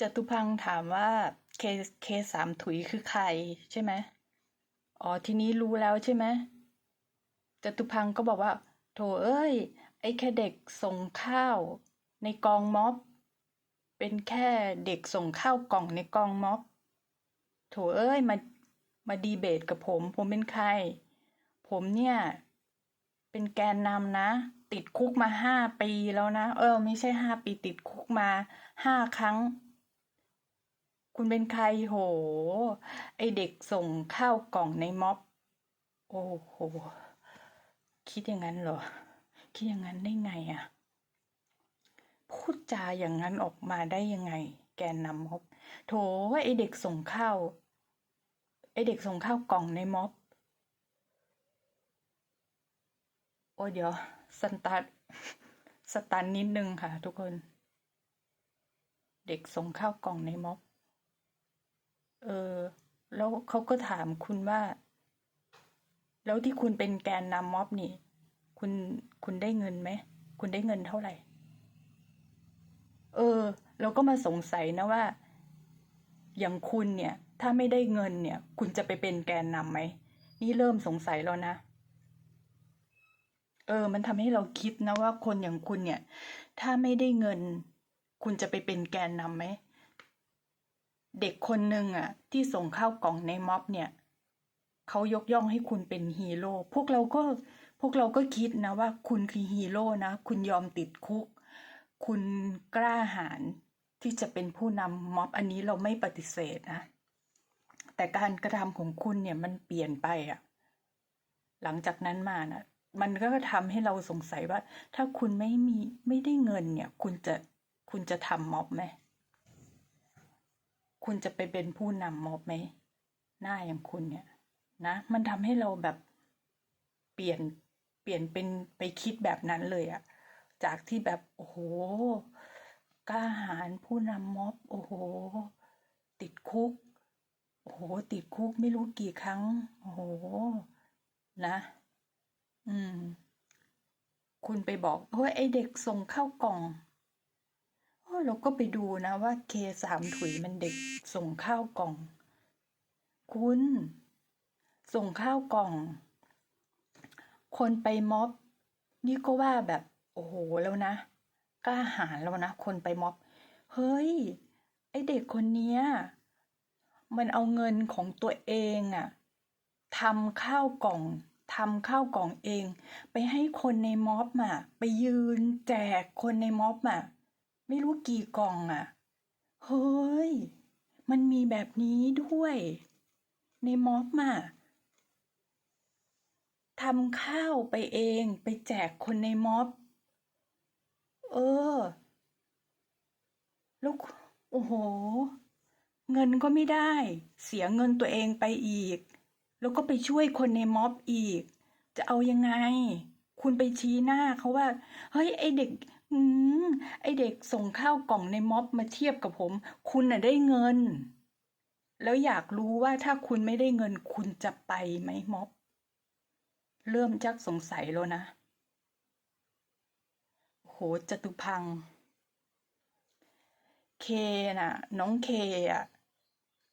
จตุพังถามว่าเคเคสามถุยคือใครใช่ไหมอ๋อทีนี้รู้แล้วใช่ไหมจตุพังก็บอกว่า โถเอ้ย ไอ้แค่เด็กส่งข้าว ในกองม็อบ เป็นแค่เด็กส่งข้าวกล่องในกองม็อบ โถเอ้ยมามาดีเบตกับผม ผมเป็นใคร ผมเนี่ย เป็นแกนนำนะ ติดคุกมาห้าปีแล้วนะ เออ ไม่ใช่ห้าปีติดคุกมาห้าครั้ง คุณเป็นใครโห ไอเด็กส่งข้าวกล่องในม็อบ โอ้โห คิดอย่างนั้นเหรอ คิดอย่างนั้นได้ไงอะพูดจาอย่างนั้นออกมาได้ยังไง แกนนำม็อบ โถไอเด็กส่งข้าว ไอเด็กส่งข้าวกล่องในม็อบ โอ้ยเดี๋ยวสตาร์ทสตันนิดนึงค่ะทุกคน เด็กส่งข้าวกล่องในม็อบ แล้วเขาก็ถามคุณว่า แล้วที่คุณเป็นแกนนำม็อบนี่ คุณคุณได้เงินไหม คุณได้เงินเท่าไหร่ เออ เราก็มาสงสัยนะว่า อย่างคุณเนี่ย ถ้าไม่ได้เงินเนี่ย คุณจะไปเป็นแกนนำไหม นี่เริ่มสงสัยแล้วนะ เออ มันทำให้เราคิดนะว่าคนอย่างคุณเนี่ย ถ้าไม่ได้เงิน คุณจะไปเป็นแกนนำไหม เด็กคนหนึ่งอะ ที่ส่งข้าวกล่องในม็อบเนี่ยเขายกย่องให้คุณเป็นฮีโร่พวกเราก็พวกเราก็คิดนะว่า คุณคือฮีโร่นะ คุณยอมติดคุก คุณกล้าหาญที่จะเป็นผู้นำม็อบอันนี้เราไม่ปฏิเสธนะแต่การกระทำของคุณเนี่ยมันเปลี่ยนไปอะ หลังจากนั้นมานะมันก็ทำให้เราสงสัยว่า ถ้าคุณไม่มีไม่ได้เงินเนี่ย คุณจะคุณจะทำม็อบไหม คุณจะไปเป็นผู้นำม็อบไหม หน้าอย่างคุณเนี่ยนะ มันทำให้เราแบบเปลี่ยนเปลี่ยนเป็นไปคิดแบบนั้นเลยอะจากที่แบบโอ้โหกล้าหาญผู้นำม็อบ โอ้โห ติดคุก โอ้โห ติดคุกไม่รู้กี่ครั้ง โอ้โห นะ อืม คุณไปบอกเฮ้ยไอเด็กส่งข้าวกล่อง เราก็ไปดูนะว่าเคสามถุยมันเด็กส่งข้าวกล่อง คุณ ส่งข้าวกล่อง คนไปม็อบ นี่ก็ว่าแบบ โอ้โหแล้วนะกล้าหาญแล้วนะคนไปม็อบ เฮ้ย ไอเด็กคนเนี้ย มันเอาเงินของตัวเองอะทำข้าวกล่องทำข้าวกล่องเอง ไปให้คนในม็อบอะไปยืนแจกคนในม็อบอะ ไม่รู้กี่กล่องอะเฮ้ย มันมีแบบนี้ด้วย ในม็อบอะทำข้าวไปเองไปแจกคนในม็อบ เออ แล้วโอ้โห เงินก็ไม่ได้ เสียเงินตัวเองไปอีก แล้วก็ไปช่วยคนในม็อบอีก จะเอายังไง คุณไปชี้หน้าเขาว่า เฮ้ย ไอเด็ก อืมไอเด็กส่งข้าวกล่องในม็อบมาเทียบกับผม คุณน่ะได้เงิน แล้วอยากรู้ว่าถ้าคุณไม่ได้เงิน คุณจะไปไหมม็อบ เริ่มจักสงสัยแล้วนะ โหจตุพัง เคน่ะ น้องเคอะ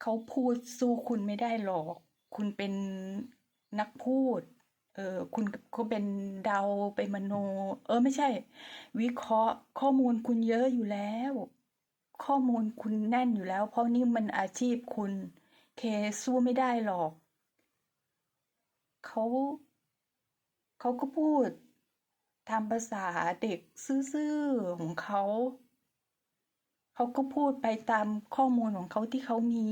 เขาพูดสู้คุณไม่ได้หรอก คุณเป็นนักพูด เออคุณก็เป็นเดาไปมโน เออไม่ใช่ วิเคราะห์ข้อมูลคุณเยอะอยู่แล้ว ข้อมูลคุณแน่นอยู่แล้ว เพราะนี่มันอาชีพคุณ เคสู้ไม่ได้หรอกเขาเขาก็พูดตามภาษาเด็กซื่อๆของเขาเขาก็พูดไปตามข้อมูลของเขาที่เขามี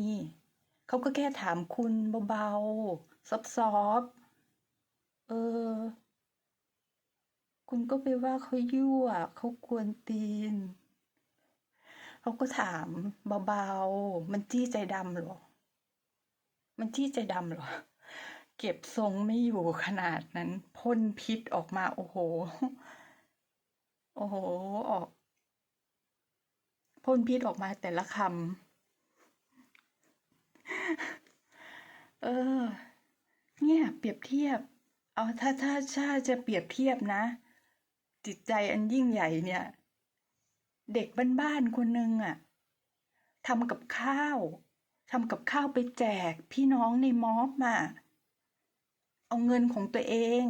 เขาก็แค่ถามคุณเบาๆซอฟๆ เออ คุณก็ไปว่าเขายั่วเขากวนตีน เขาก็ถามเบาๆ มันจี้ใจดำหรอ มันจี้ใจดำหรอ เก็บทรงไม่อยู่ขนาดนั้นพ่นพิษออกมาโอ้โห โอ้โห ออกพ่นพิษออกมาแต่ละคำ เออ เนี่ย เปรียบเทียบ เอาถ้าถ้าถ้าจะเปรียบเทียบนะ จิตใจอันยิ่งใหญ่เนี่ย เด็กบ้านๆคนหนึ่งอะทำกับข้าวทำกับข้าวไปแจกพี่น้องในม็อบมา เอาเงินของตัวเอง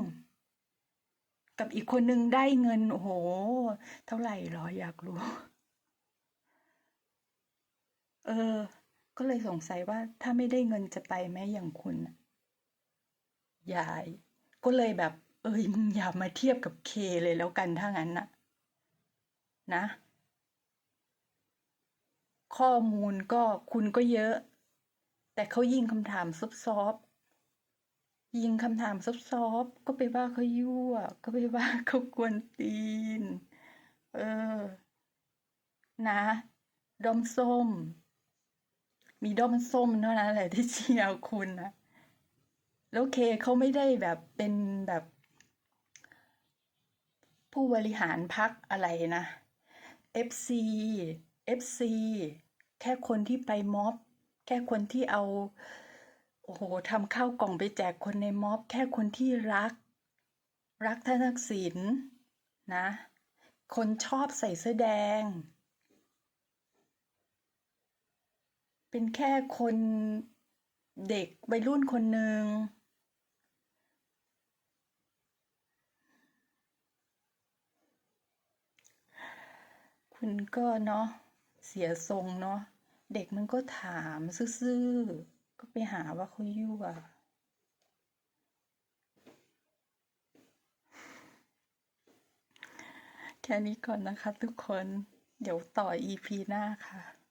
กับอีกคนหนึ่งได้เงินโอ้โห เท่าไหร่หรออยากรู้ เออ ก็เลยสงสัยว่าถ้าไม่ได้เงินจะไปไหมอย่างคุณยาย ก็เลยแบบ เอ้ยมึงอย่ามาเทียบกับเคเลยแล้วกันถ้างั้นนะนะ ข้อมูลก็คุณก็เยอะ แต่เขายิงคำถามซบซอบๆยิงคำถามซบซอบๆ ก็ไปว่าเขายั่ว ก็ไปว่าเขากวนตีน เออ นะด้อมส้ม มีด้อมส้มเท่านั้นแหละที่เชียร์คุณนะ แล้วเคเขาไม่ได้แบบเป็นแบบ ผู้บริหารพักอะไรนะ FC FC แค่คนที่ไปม็อบ แค่คนที่เอา โอ้โหทำข้าวกล่องไปแจกคนในม็อบ แค่คนที่รัก รักท่านทักษิณนะคนชอบใส่เสื้อแดง เป็นแค่คนเด็กวัยรุ่นคนหนึ่ง คุณก็เนาะเสียทรงเนาะเด็กมันก็ถามซื่อๆก็ไปหาว่าเขายั่วแค่นี้ก่อนนะคะทุกคน เดี๋ยวต่อ EP หน้าค่ะ